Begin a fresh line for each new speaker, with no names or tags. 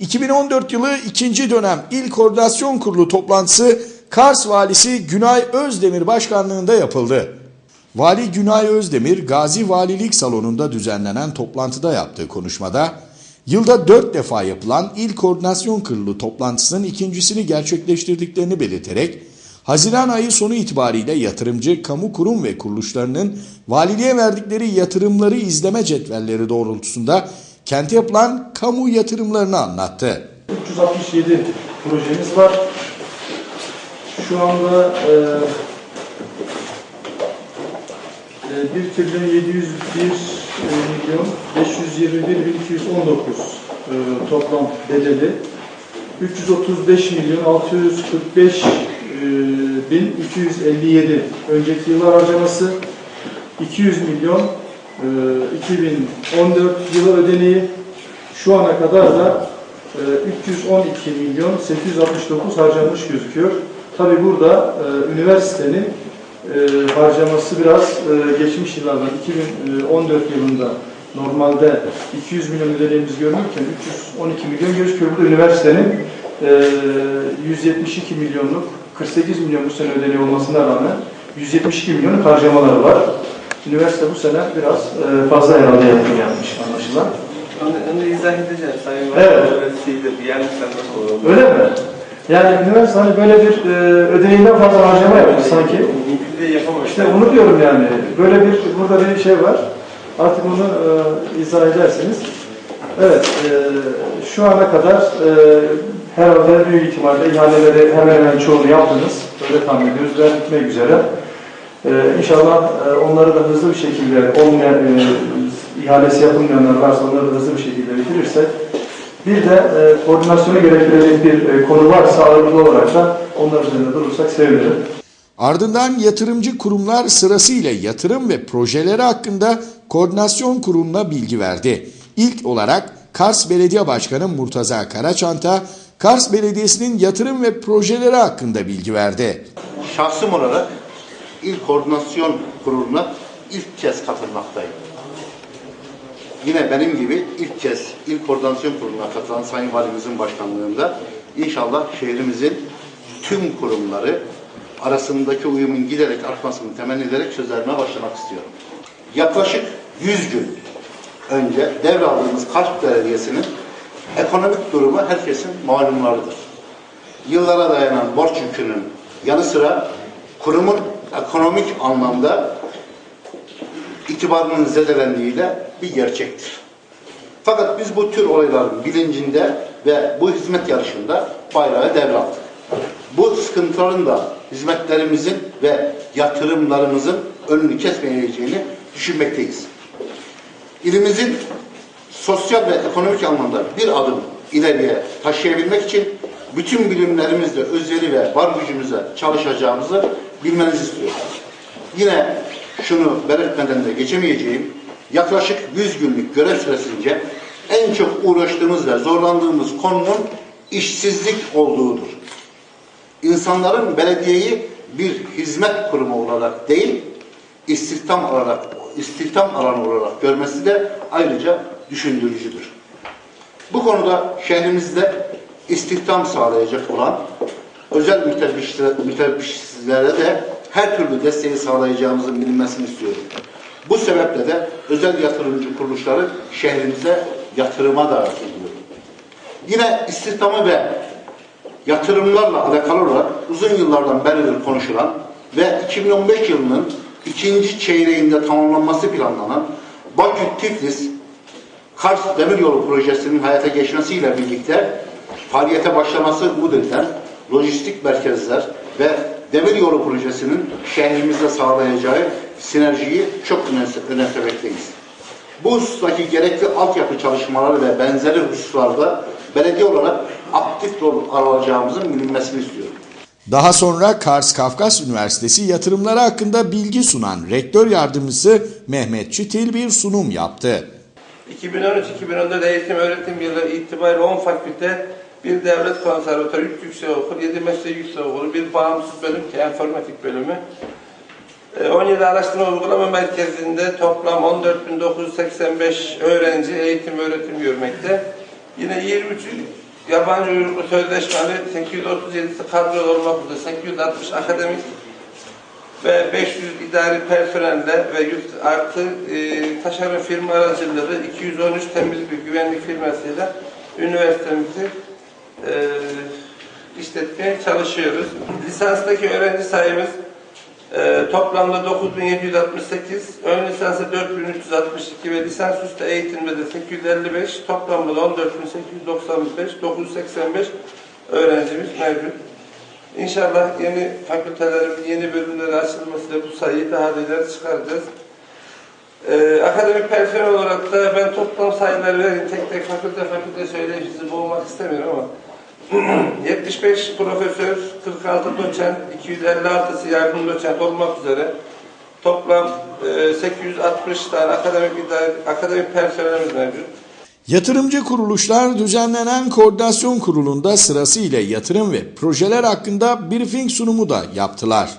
2014 yılı ikinci dönem İl Koordinasyon Kurulu toplantısı Kars Valisi Günay Özdemir başkanlığında yapıldı. Vali Günay Özdemir, Gazi Valilik Salonu'nda düzenlenen toplantıda yaptığı konuşmada, yılda dört defa yapılan İl Koordinasyon Kurulu toplantısının ikincisini gerçekleştirdiklerini belirterek, Haziran ayı sonu itibariyle yatırımcı, kamu kurum ve kuruluşlarının valiliğe verdikleri yatırımları izleme cetvelleri doğrultusunda kente yapılan kamu yatırımlarını anlattı.
367 projemiz var. Şu anda e, e, 1 trilyon 701 milyon 521 bin 219 e, toplam bedeli. 335 milyon 645 e, bin 257 önceki yıllar harcaması. 200 milyon e, 2014 yılı ödeneği şu ana kadar da e, 312 milyon 869 harcanmış gözüküyor. Tabi burada e, üniversitenin e, harcaması biraz e, geçmiş yıllardan 2014 yılında normalde 200 milyon ödeneğimiz görünürken 312 milyon gözüküyor. Burada üniversitenin e, 172 milyonluk 48 milyon bu sene ödeneği olmasına rağmen 172 milyonluk harcamaları var. Üniversite bu sene biraz e, fazla herhalde yatırım yapmış anlaşılan.
Onu, onu izah edeceğim Sayın. Valim. Evet. Yanlışlar nasıl olur?
Öyle mi? Yani üniversite hani böyle bir e, ödeneğinden fazla harcama yapmış sanki.
Bir de yapamamış.
İşte onu diyorum yani. Böyle bir burada bir şey var. Artık onu e, izah edersiniz. Evet, e, şu ana kadar e, herhalde büyük ihtimalle ihaleleri hemen hemen çoğunu yaptınız. Öyle tahmin ediyoruz. Ve bitmek üzere. E, inşallah e, onları da hızlı bir şekilde olmayan, e, ihalesi yapılmayanlar varsa onları da hızlı bir şekilde bitirirsek bir de e, koordinasyonu gerektirecek bir e, konu varsa ağırlıklı olarak da onlar üzerinde durursak sevinirim.
Ardından yatırımcı kurumlar sırasıyla yatırım ve projeleri hakkında koordinasyon kuruluna bilgi verdi. İlk olarak Kars Belediye Başkanı Murtaza Karaçanta, Kars Belediyesi'nin yatırım ve projeleri hakkında bilgi verdi.
şahsım olarak İl Koordinasyon Kurulu'na ilk kez katılmaktayım. Yine benim gibi ilk kez İl Koordinasyon Kurulu'na katılan Sayın Valimizin başkanlığında inşallah şehrimizin tüm kurumları arasındaki uyumun giderek artmasını temenni ederek sözlerime başlamak istiyorum. Yaklaşık 100 gün önce devraldığımız Kars Belediyesi'nin ekonomik durumu herkesin malumlarıdır yıllara dayanan borç yükünün yanı sıra kurumun ekonomik anlamda itibarının zedelendiği de bir gerçektir. Fakat biz bu tür olayların bilincinde ve bu hizmet yarışında bayrağı devraldık. Bu sıkıntıların da hizmetlerimizin ve yatırımlarımızın önünü kesmeyeceğini düşünmekteyiz. İlimizin sosyal ve ekonomik anlamda bir adım ileriye taşıyabilmek için bütün bilimlerimizle özveri ve var gücümüze çalışacağımızı bilmenizi istiyorum. Yine şunu belirtmeden de geçemeyeceğim, yaklaşık 100 günlük görev süresince en çok uğraştığımız ve zorlandığımız konunun işsizlik olduğudur. İnsanların belediyeyi bir hizmet kurumu olarak değil, istihdam olarak, istihdam alanı olarak görmesi de ayrıca düşündürücüdür. Bu konuda şehrimizde istihdam sağlayacak olan özel mütebbişlere de her türlü desteği sağlayacağımızın bilinmesini istiyorum. Bu sebeple de özel yatırımcı kuruluşları şehrimize yatırıma davet ediyorum. Yine istihdamı ve yatırımlarla alakalı olarak uzun yıllardan beridir konuşulan ve 2015 yılının ikinci çeyreğinde tamamlanması planlanan Bakü-Tiflis Kars Demiryolu Projesi'nin hayata geçmesiyle birlikte faaliyete başlaması umut edilen lojistik merkezler ve demiryolu projesinin şehrimizde sağlayacağı sinerjiyi çok önemse- önemsemekteyiz. Bu husustaki gerekli altyapı çalışmaları ve benzeri hususlarda belediye olarak aktif rol alacağımızın bilinmesini istiyorum.
Daha sonra Kars Kafkas Üniversitesi yatırımları hakkında bilgi sunan rektör yardımcısı Mehmet Çitil bir sunum yaptı.
2013-2014 eğitim öğretim yılı itibariyle 10 fakülte, bir devlet konservatuarı, 3 yüksekokul, 7 meslek yüksekokulu, bir bağımsız bölüm ki informatik bölümü. E, 17 araştırma uygulama merkezinde toplam 14.985 öğrenci eğitim öğretim görmekte. Yine 23 yabancı uyruklu sözleşmeli 837'si kadrolu olmak üzere 860 akademik ve 500 idari personelle ve 100 artı e, taşeron firma aracılığı 213 temizlik ve güvenlik firmasıyla üniversitemizi e, işletmeye çalışıyoruz. Lisanstaki öğrenci sayımız e, toplamda 9768, ön lisansı 4362 ve lisansüstü eğitimde de 855, toplamda da 14895, 985 öğrencimiz mevcut. İnşallah yeni fakültelerin, yeni bölümleri açılmasıyla bu sayıyı daha da ileri çıkaracağız. Ee, akademik personel olarak da ben toplam sayıları vereyim. Tek tek fakülte fakülte söyleyip sizi boğmak istemiyorum ama 75 profesör, 46 doçent, 256'sı yardım doçent olmak üzere toplam e, 860 tane akademik akademik personelimiz mevcut.
Yatırımcı kuruluşlar düzenlenen koordinasyon kurulunda sırasıyla yatırım ve projeler hakkında briefing sunumu da yaptılar.